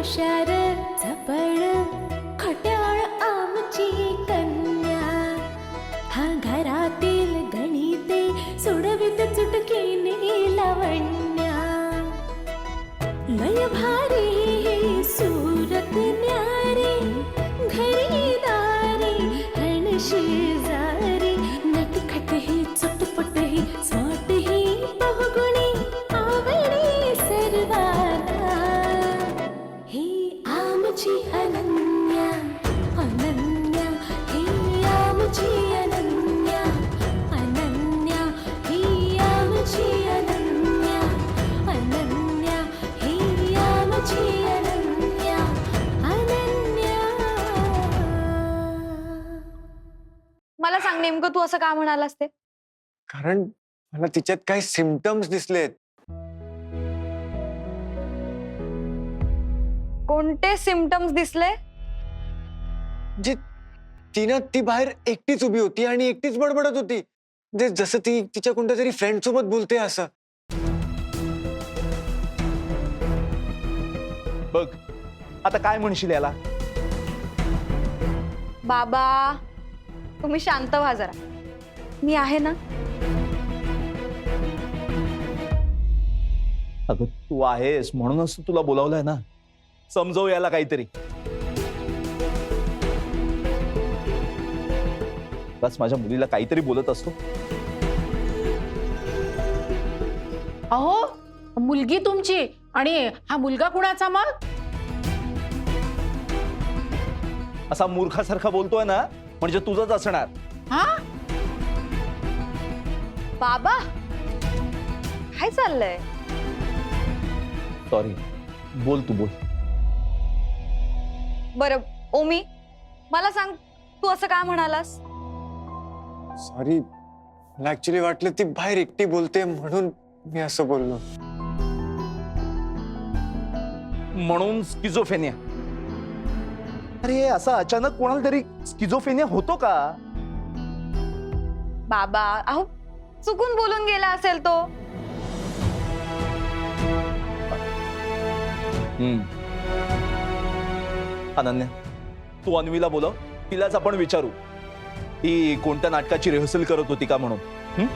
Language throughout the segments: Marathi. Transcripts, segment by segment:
हुशार नेमकं तू असं का म्हणालास ते? कारण मला तिच्यात काही सिमटम्स दिसलेत. कोणते सिमटम्स दिसले? जे तिनं ती बाहेर एकटीच उभी होती आणि एकटीच बडबडत होती. जे जसं ती तिच्या कोणत्या तरी फ्रेंड सोबत बोलते असं. बघ आता काय म्हणशील याला? बाबा तुम्ही शांत व्हा जरा. मी आहे ना? अगं तू आहेस म्हणूनच तर तुला बोलावलंय ना. समजव याला काहीतरी. बस माझ्या मुलीला काहीतरी बोलत असतो. अहो मुलगी तुमची आणि हा मुलगा कुणाचा मग? असा मूर्खासारखा बोलतोय ना म्हणजे तुझंच असणार. हा? बाबा काय चाललंय? सॉरी बोल तू बोल. बरं ओमी मला सांग तू असं का म्हणालास? सॉरी मला ऍक्च्युली वाटलं ती बाहेर एकटी बोलते म्हणून मी असं बोललो. म्हणून स्किझोफेनिया अरे असा अचानक कोणाला तरी स्किझोफेनिया होतो का? बाबा अहो चुकून बोलून गेला असेल तो. हम्म. अनन्या तू अन्वीला बोलव तिलाच आपण विचारू. ती कोणत्या नाटकाची रिहर्सल करत होती का म्हणून? हम्म?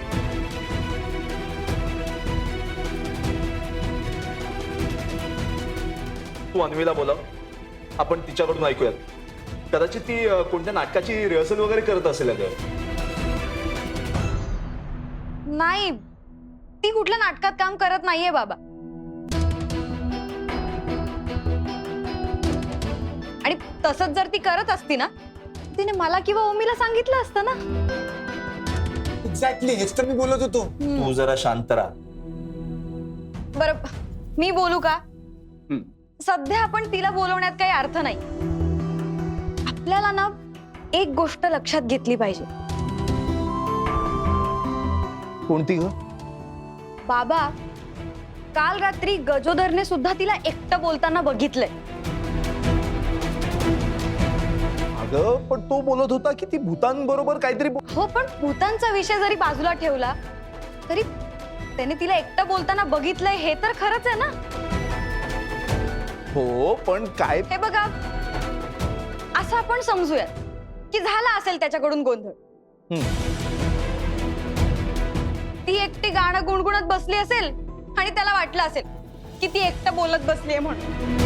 तू अन्वीला बोलव. आपण तिच्याकडून ऐकूयात. कदाचित ती कोणत्या नाटकाची रिहर्सल वगैरे करत असेल अगं. नाही. ती कुठल्या नाटकात काम करत नाहीये बाबा. आणि तसंच जर ती करत असती ना तिने मला किंवा ओमीला सांगितलं असतं ना. एक्झॅक्टली हेच तर मी बोलत होतो. तू जरा शांत राहा. बरं मी बोलू का? हम्म. सध्या आपण तिला बोलवण्यात काही अर्थ नाही. आपल्याला ना एक गोष्ट लक्षात घेतली पाहिजे. कोणती ग? बाबा काल रात्री गजोदरने सुद्धा तिला एकटं बोलताना बघितलंय. अगं पण तो बोलत होता की ती भूतांबरोबर काहीतरी बो- हो पण भूतांचा विषय जरी बाजूला ठेवला तरी त्याने तिला एकटं बोलताना बघितलंय हे तर खरंच आहे ना? हो पण काय? हे बघा असं आपण समजूयात की झाला असेल त्याच्याकडून गोंधळ. ती एकटी गाणं गुणगुणत बसली असेल आणि त्याला वाटलं असेल की ती एकटं बोलत बसलीये म्हणून.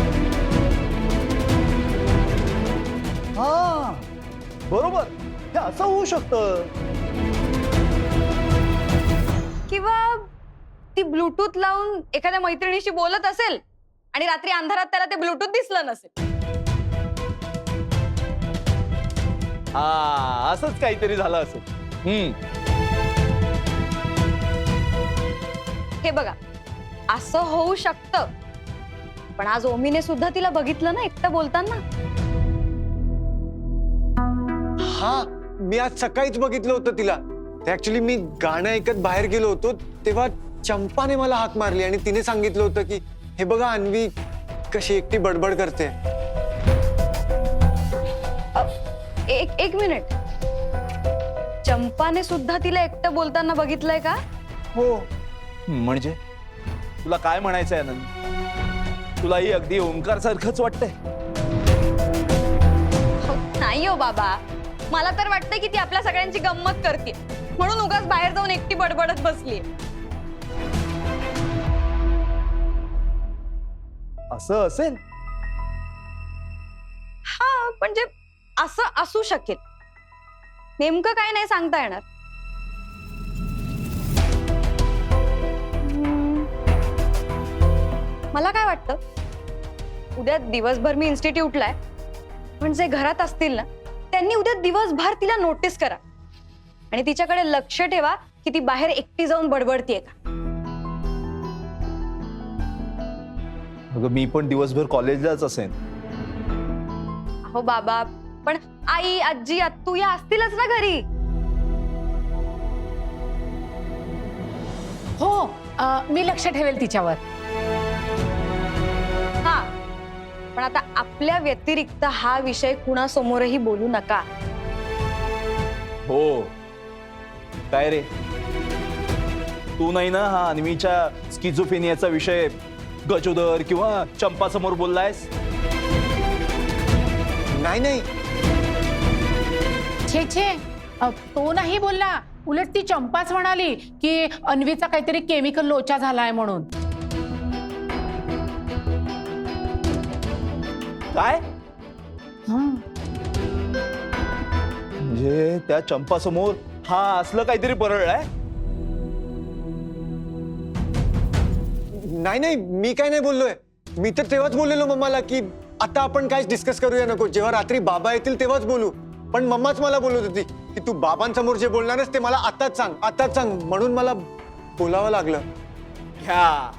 हा बरोबर. हे असं होऊ शकतं. किंवा ती ब्लूटूथ लावून एखाद्या मैत्रिणीशी बोलत असेल आणि रात्री अंधारात त्याला ते ब्लूटूथ दिसलं नसेल. हा असंच काहीतरी झालं असेल. हम्म. हे बघा असं होऊ शकतं. पण आज ओमीने सुद्धा तिला बघितलं ना एकटं बोलताना? हा मी आज सकाळीच बघितलं होतं तिला. ते ऍक्च्युली मी गाणं ऐकत बाहेर गेलो होतो तेव्हा चंपाने मला हाक मारली आणि तिने सांगितलं होतं की हे बघा अन्वी कशी एकटी बडबड करते. एक एक मिनिट. चंपाने सुद्धा तिला एकटं बोलताना बघितलंय का? हो. म्हणजे? तुला काय म्हणायचंय आनंद तुलाही अगदी ओंकार सारखंच वाटतंय. हो, नाही हो बाबा. मला तर वाटतं की ती आपल्या सगळ्यांची गंमत करते म्हणून उगाच बाहेर जाऊन एकटी बडबडत बसली असं असेल? हा म्हणजे असं असू शकेल. नेमकं काय नाही सांगता येणार. मला काय वाटतं? उद्या दिवसभर मी इन्स्टिट्यूटला आहे पण जे घरात असतील ना त्यांनी उद्या दिवसभर तिला नोटीस करा. आणि तिच्याकडे लक्ष ठेवा की ती बाहेर एकटी जाऊन बडबडतीये का. अगं मी पण दिवसभर कॉलेजलाच असेन. हो बाबा पण आई आजी तू या असतीलच ना घरी. हो अ, मी लक्ष ठेवेल तिच्यावर. हा पण आता आपल्या व्यतिरिक्त हा विषय कुणासमोरही बोलू नका. हो. काय रे? तू नाही ना हा अन्वीच्या स्किझोफेनियाचा विषय गजोदर किंवा चंपा समोर बोललायस? नाही नाही. छे छे. अ, तो नाही बोलला. उलट ती चंपाच म्हणाली की अन्वीचा काहीतरी केमिकल लोचा झालाय म्हणून. काय? हं. म्हणजे त्या चंपा समोर हा असलं काहीतरी परळलाय? नाही नाही मी काय नाही बोललोय. मी तर तेव्हाच बोललेलो मम्माला की आता आपण काहीच डिस्कस करूया नको. जेव्हा रात्री बाबा येतील तेव्हाच बोलू. पण मम्माच मला बोलत होती की तू बाबांसमोर जे बोलणारच ते मला आताच सांग आताच सांग. म्हणून मला बोलावं लागलं. घ्या.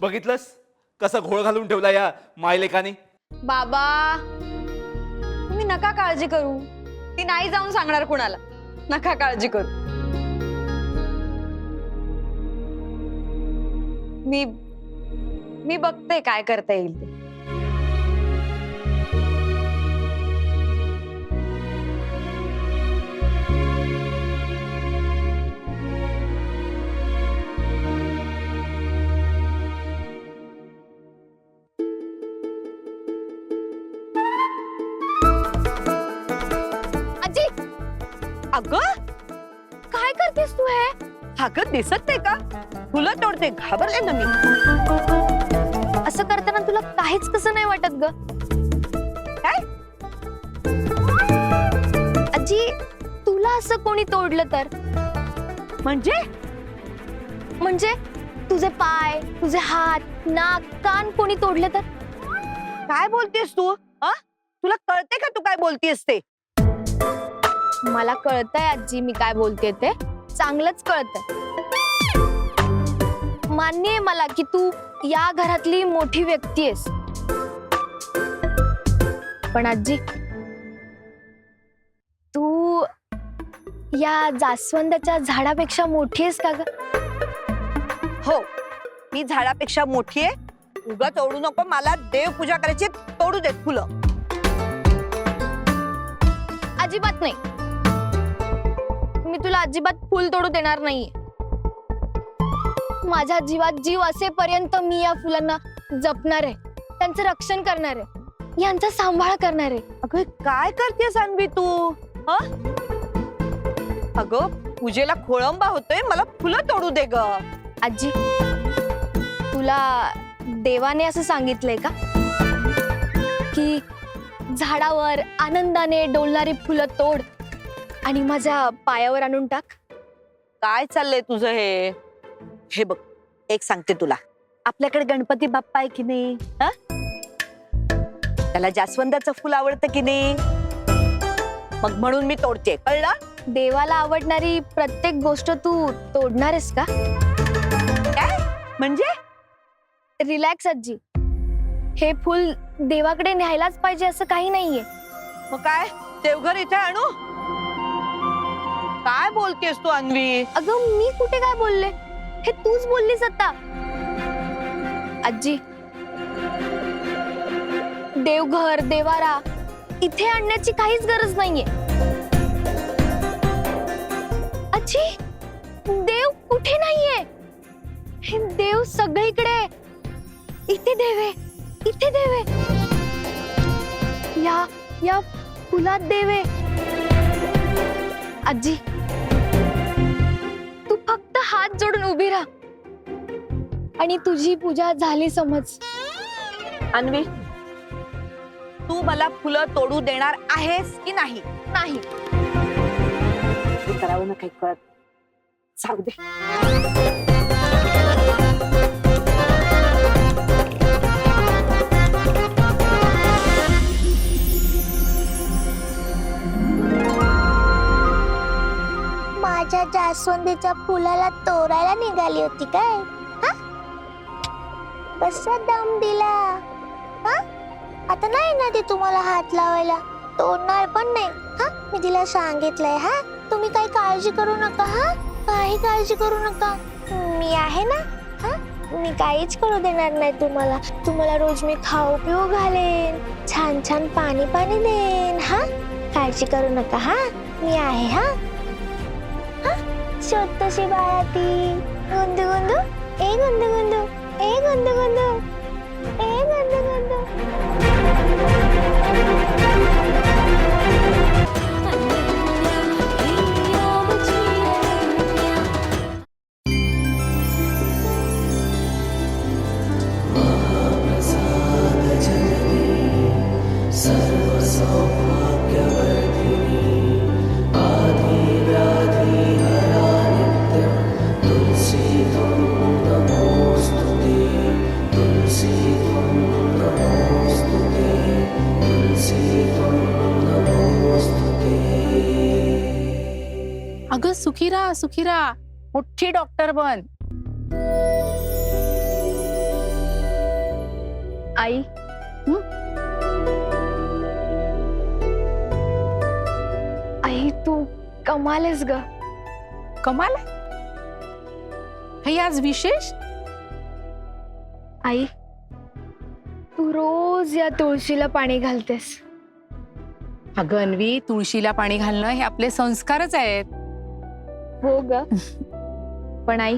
बघितलंस? कसा घोळ घालून ठेवला या मायलेकाने? बाबा तुम्ही नका काळजी करू. ती नाही जाऊन सांगणार कुणाला. नका काळजी करू. मी मी बघते काय करता येईल ते. अगं! हे अगं दिसत नाही का? फुलं तोडते घाबरले ना मी. असं करताना तुला काहीच कसं नाही वाटत ग? काय? आजी तुला असं कोणी तोडलं तर? म्हणजे? म्हणजे? तुझे पाय तुझे हात नाक कान कोणी तोडले तर? काय बोलतेस तू हा तुला कळते का तू काय बोलतेस ते? मला कळतंय आजी मी काय बोलते ते. चांगलंच कळतंय मान्य आहे मला की तू या घरातली मोठी व्यक्ती आहेस. पण आजी तू या जास्वंदाच्या झाडापेक्षा मोठी आहेस का ग? हो मी झाडापेक्षा मोठी आहे. उगा तोडू नको मला देव पूजा करायची तोडू देत फुलं. अजिबात नाही. मी तुला अजिबात फुल तोडू देणार नाहीये माझ्या जीवात जीव असेपर्यंत मी या फुलांना जपणार आहे. त्यांचं रक्षण करणार आहे. यांचा सांभाळ करणार आहे. अगं काय करतेस अन्वी तू? हा? अगं पूजेला खोळंबा होतोय मला फुलं तोडू दे ग. आजी तुला देवाने असं सांगितलंय का? की झाडावर आनंदाने डोलणारी फुलं तोड. आणि माझ्या पायावर आणून टाक. काय चाललंय तुझं हे? हे बघ एक सांगते तुला. आपल्याकडे गणपती बाप्पा आहे की नाही? हा? त्याला जास्वंदाचं फुल आवडतं की नाही? मग म्हणून मी तोडते कळलं? देवाला आवडणारी प्रत्येक गोष्ट तू तोडणार आहेस का? काय? म्हणजे? रिलॅक्स आजी हे फुल देवाकडे न्यायलाच पाहिजे असं काही नाहीये. मग काय? देवघर इथे आणू? काय बोलतेस तू अन्वी? अगं मी कुठे काय बोलले? हे तूच बोललीस आता. आजी देवघर देवारा इथे आणण्याची काहीच गरज नाहीये. आजी देव कुठे नाहीये? हे देव सगळीकडे इथे देवे इथे देवे या या फुलात देवे आजी हात जोडून उभी राहा. आणि तुझी पूजा झाली समज. अन्वी तू मला फुलं तोडू देणार आहेस की नाही? नाही. करावं ना काही कळत. जाऊ दे. माझ्या जास्वंदीच्या फुलाला तोरायला निघाली होती काय? कसा दम दिला? हा? आता नाही ना ती तुम्हाला हात लावायला. तोडणार पण नाही. हा? मी तिला सांगितलंय हा? तुम्ही काही काळजी करू नका हा? काही काळजी करू नका. मी आहे ना? हा? मी काहीच करू देणार नाही तुम्हाला. तुम्हाला रोज मी खाऊ पिऊ घालेन छान छान पाणी पाणी देईन हा? काळजी करू नका हा? मी आहे हा? সত্যসী বারাতি গুন্দু গুন্দু এই গুন্দু গুন্দু এই গুন্দু গুন্দু এই গুন্দু গুন্দু गुंदू अगं सुखीरा सुखीरा मोठी डॉक्टर बन. आई? आई तू कमालेस ग. कमाल. हे आज विशेष? आई तू रोज या तुळशीला पाणी घालतेस. अगं अन्वी तुळशीला पाणी घालणं हे आपले संस्कारच आहेत. हो ग. पण आई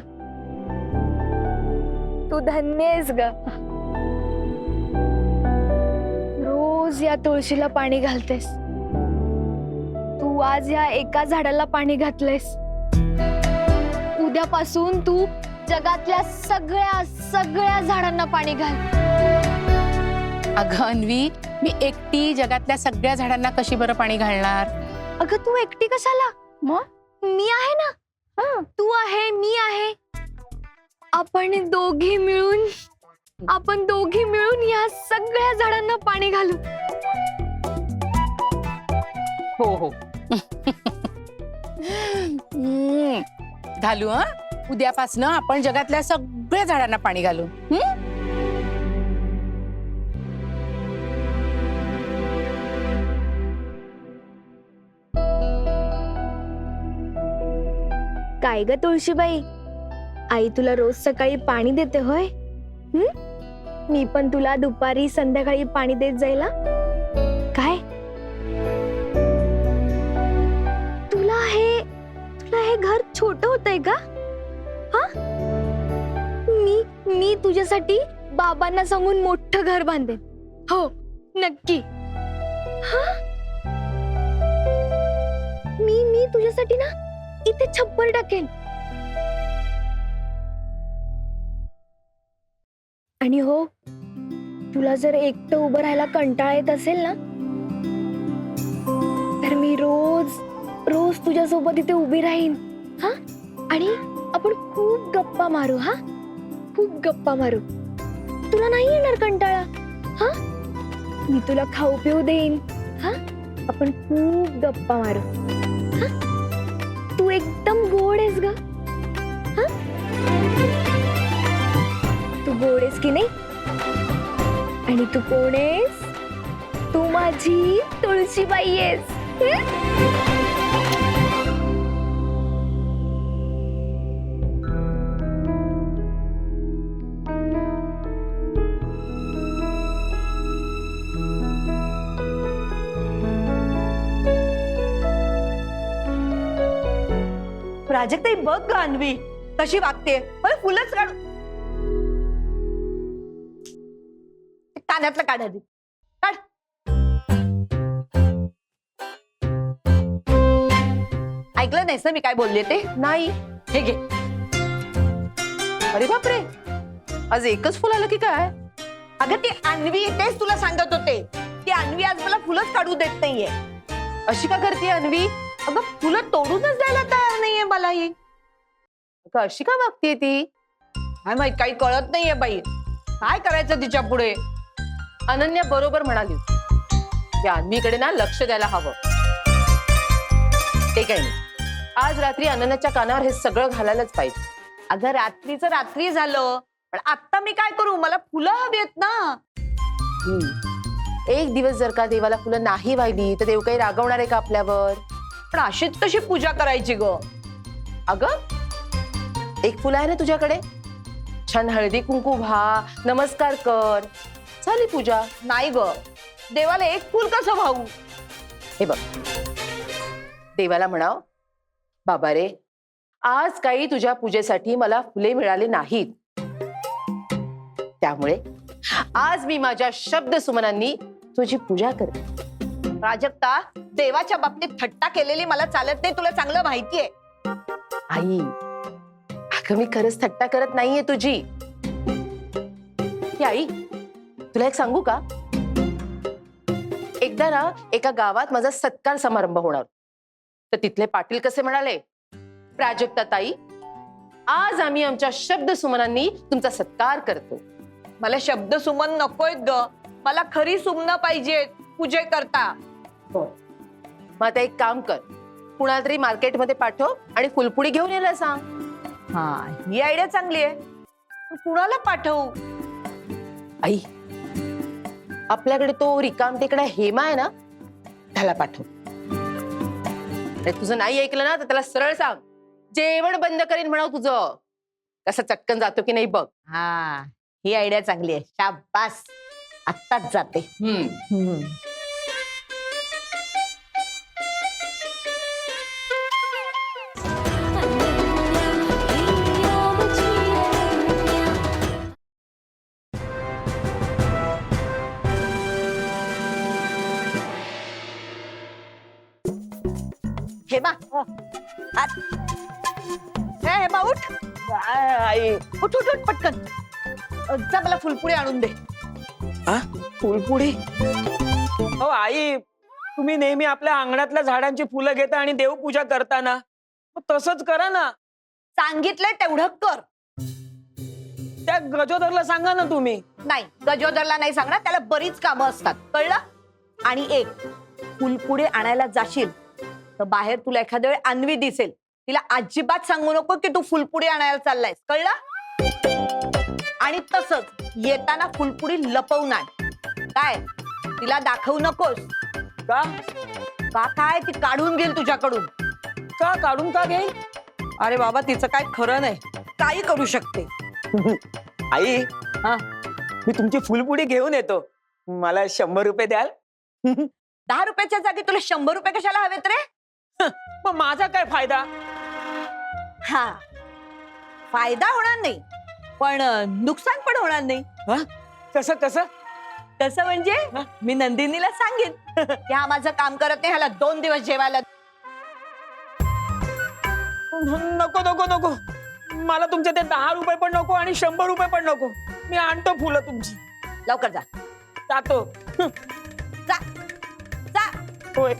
तू धन्य आहेस ग. रोज या तुळशीला पाणी घालतेस. तू आज या एका झाडाला पाणी घातलेस उद्यापासून तू जगातल्या सगळ्या सगळ्या झाडांना पाणी घाल. अगं अन्वी मी एकटी जगातल्या सगळ्या झाडांना कशी बरं पाणी घालणार? अगं तू एकटी कशाला? मग? मी आहे ना हं. तू आहे मी आहे आपण दोघी मिळून आपण दोघी मिळून या सगळ्या झाडांना पाणी घालू हो हो. घालू हा उद्यापासनं आपण जगातल्या सगळ्या झाडांना पाणी घालू हम्म? काय ग तुळशीबाई. आई तुला रोज सकाळी पाणी देते होय? मी पण तुला दुपारी संध्याकाळी पाणी देत जाईल काय? तुला हे तुला हे घर छोट होतंय का? हा? मी मी तुझ्यासाठी बाबांना सांगून मोठं घर बांधेन. हो नक्की. हा? मी मी तुझ्यासाठी ना इथे छप्पर टाकेल. आणि हो तुला जर एकटं उभं राहायला कंटाळा येत असेल ना तर मी रोज रोज तुझ्यासोबत इथे उभी राहीन. हा? आणि आपण खूप गप्पा मारू हा? खूप गप्पा मारू. तुला नाही येणार कंटाळा हा? मी तुला खाऊ पिऊ देईन हा? आपण खूप गप्पा मारू. आहेस ग? तू गोड आहेस की नाही? आणि तू कोण आहेस? तू माझी तुळशीबाई आहेस. प्राजक्ताई बघ ग अन्वी कशी वागते. मला फुलंच काढ. कानातलं काढ आधी. काढ. ऐकलं नाहीस ना मी काय बोलले ते? नाही. हे घे. अरे बापरे. आज एकच फुल आलं की काय? अगं ती अन्वी तेच तुला सांगत होते. ती अन्वी आज मला फुलंच काढू देत नाहीये. अशी का करते अन्वी? अगं तुला तोडूनच द्यायला तयार नाहीये मला ही अगं, अशी का वागतीये ती? काय माहीत काही कळत नाहीये बाई. काय करायचं तिच्या पुढे? अनन्या बरोबर म्हणाली. या आदमीकडे ना लक्ष द्यायला हवं. ते काही नाही आज रात्री अनन्याच्या कानावर हे सगळं घालायलाच पाहिजे. अगं रात्रीचं रात्री झालं. पण आता मी काय करू? मला फुलं हवी आहेत ना. एक दिवस जर का देवाला फुलं नाही वाहिली तर देव काही रागवणार आहे का आपल्यावर? पण अशीच कशी पूजा करायची ग? अग एक फुल आहे ना तुझ्याकडे? छान हळदी कुंकू भा नमस्कार कर. झाली पूजा? नाही ग. देवाला एक फुल कसं भाऊ? हे बघ. देवाला म्हणाव बाबा रे आज काही तुझ्या पूजेसाठी मला फुले मिळाले नाहीत. त्यामुळे आज मी माझ्या शब्द सुमनांनी तुझी पूजा करते. प्राजक्ता देवाच्या बाबतीत थट्टा केलेली मला चालत नाही तुला चांगलं माहितीये. आई अगं मी खरंच थट्टा करत नाहीये तुझी. ही आई तुला एक सांगू का? एकदा ना एका गावात माझा सत्कार समारंभ होणार. तर तिथले पाटील कसे म्हणाले? प्राजक्ता ताई आज आम्ही आमच्या शब्द सुमनांनी तुमचा सत्कार करतो. मला शब्द सुमन नकोयत ग. मला खरी सुमनं पाहिजेत. पूजे करता. मग आता एक काम कर. कुणाला तरी मार्केटमध्ये पाठव आणि फुलपुडी घेऊन यायला सांग. हा. ही आयडिया चांगली आहे. पण कुणाला पाठवू? आई आपल्याकडे तो रिकाम तिकडे हेमा आहे ना त्याला पाठव. अरे तुझं नाही ऐकलं ना तर त्याला सरळ सांग. जेवण बंद करीन म्हणाव तुझं. कसं चटकन जातो की नाही बघ. हा. ही आयडिया चांगली आहे. शाबास. आत्ताच जाते. हम्म. हेमा. आत. हे हेमा उठ. आई. उठ उठ उठ पटकन. जा मला फुलपुडी आणून दे. फुलपुडी हो आई. तुम्ही नेहमी आपल्या अंगणातल्या झाडांची फुलं घेता आणि देवपूजा करता ना मग तसंच करा ना. सांगितलंय तेवढं कर. त्या गजोदरला सांगा ना तुम्ही. नाही गजोदरला नाही सांगणार. त्याला बरीच कामं असतात. कळलं? आणि एक फुलपुडे आणायला जाशील तर बाहेर तुला एखाद्या वेळ अन्वी दिसेल. तिला अजिबात सांगू नको की तू फुलपुडी आणायला चाललायस. कळलं? आणि तसंच येताना फुलपुडी लपवून आण काय? तिला दाखवू नकोस. का? का काय? ती काढून घेईल तुझ्याकडून. का काढून का घेईल? अरे बाबा तिचं काय खरं नाही. काही करू शकते. आई हा. मी तुमची फुलपुडी घेऊन येतो. मला शंभर रुपये द्याल? दहा रुपयाच्या जागी तुला शंभर रुपये कशाला हवेत रे? मग माझा काय फायदा? हा. फायदा होणार नाही. पण नुकसान पण होणार नाही. कसं कसं कसं म्हणजे हा? मी नंदिनीला सांगेन. की हा माझं काम करत नाही ह्याला दोन दिवस जेवायला नको नको नको. मला तुमचे ते दहा रुपये पण नको आणि शंभर रुपये पण नको. मी आणतो फुलं तुमची. लवकर जा. जातो. जा. जा. होय.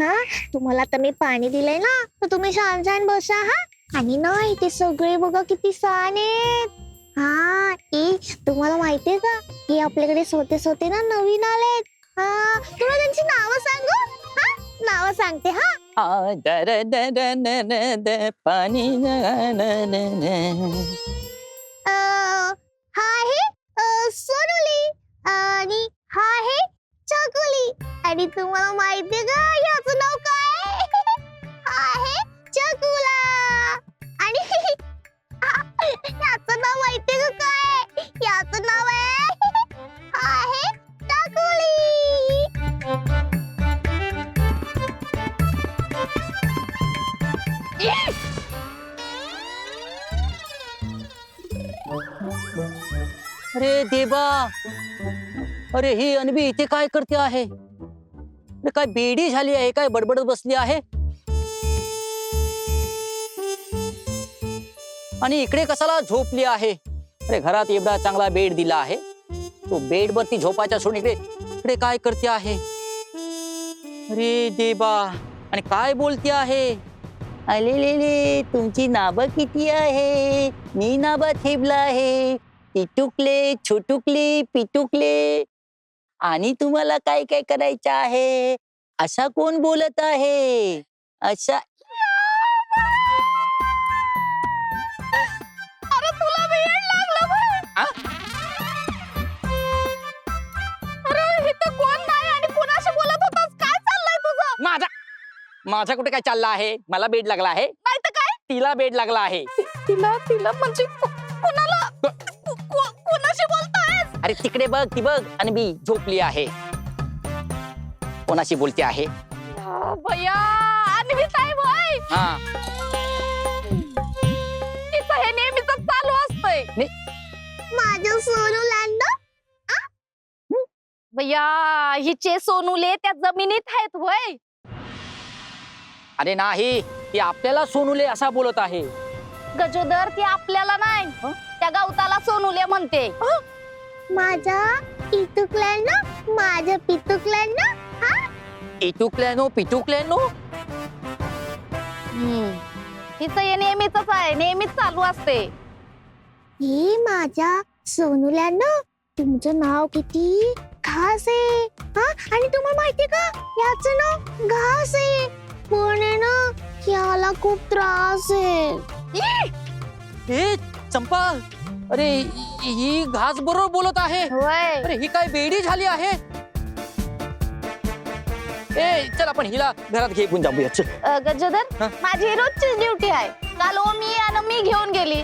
हा? तुम्हाला आता मी पाणी दिलंय ना. तर तुम्ही छान छान बसा हा. आणि ना इथे सगळे बघा किती छान आहेत. हा ए तुम्हाला माहितीये का? हे आपल्याकडे सोते सोते ना नवीन आलेत. हा तुम्हाला त्यांची नावं सांगू? हा नावं सांगते हा. पाणी अं, हा आहे अं, सोनुली. आणि हा आहे चकोली. आणि तुम्हाला माहितीये का याचं नाव काय? आहे चकुला. आणि याचं नाव माहितीये का काय? याचं नाव आहे आहे टाकुली अरे देवा अरे ही अनबी इथे काय करते आहे? अरे काय बेडी झाली आहे? काय बडबडत बसली आहे? आणि इकडे कसाला झोपली आहे? अरे घरात एवढा चांगला बेड दिला आहे. तो बेड वरती झोपायच्या सोडून इकडे इकडे काय करते आहे? अरे देबा आणि काय बोलते आहे? अले ले ले तुमची नाब किती आहे? मी नाबा ठेवलं आहे. टिटुकले छोटुकले पिटुकले. आणि तुम्हाला काय काय करायचं आहे? असा कोण बोलत आहे? तुझं? माझा माझा कुठे काय चालला आहे? मला बेड लागला आहे? तिला बेड लागला आहे. तिला तिला म्हणजे अरे तिकडे बघ ती बघ. आणि मी झोपली आहे. कोणाशी बोलते आहे? भैया हा. तिचं हे नेहमीच चालू असतंय. माझं सोनू लँड? भैया हिचे सोनुले त्या जमिनीत आहेत वय अरे नाही ती आपल्याला सोनुले असा बोलत आहे. गजोदर ती आपल्याला नाही. त्या गवताला सोनुले म्हणते. माझा पितुकलँड माझं पितुकलँड हा? इटुकल्यानो पिटुकल्यानो तिचं हे नेहमीच आहे नेहमीच चालू असते. हे माझ्या सोनूलँड तुमचं नाव किती घास आहे हा? आणि तुम्हाला माहितीये का? याचं नाव घास आहे. पण आहे ना याला खूप त्रास आहे. हे चंपा! अरे हि- घास बरोबर बोलत आहे. होय. अरे ही काय बेडी झाली आहे? ए चल आपण हिला घरात घेऊन जाऊया चल. अ, गजोदर हा? माझी रोजची ड्युटी आहे. काल ओमी आणि मी घेऊन गेली.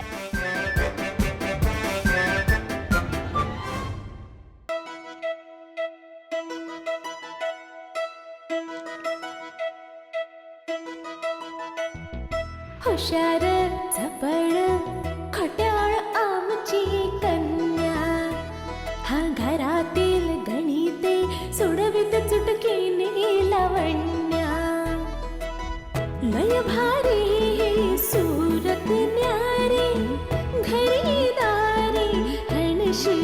हुशार लय भारी ही सूरत न्यारी घरी दारी हणशी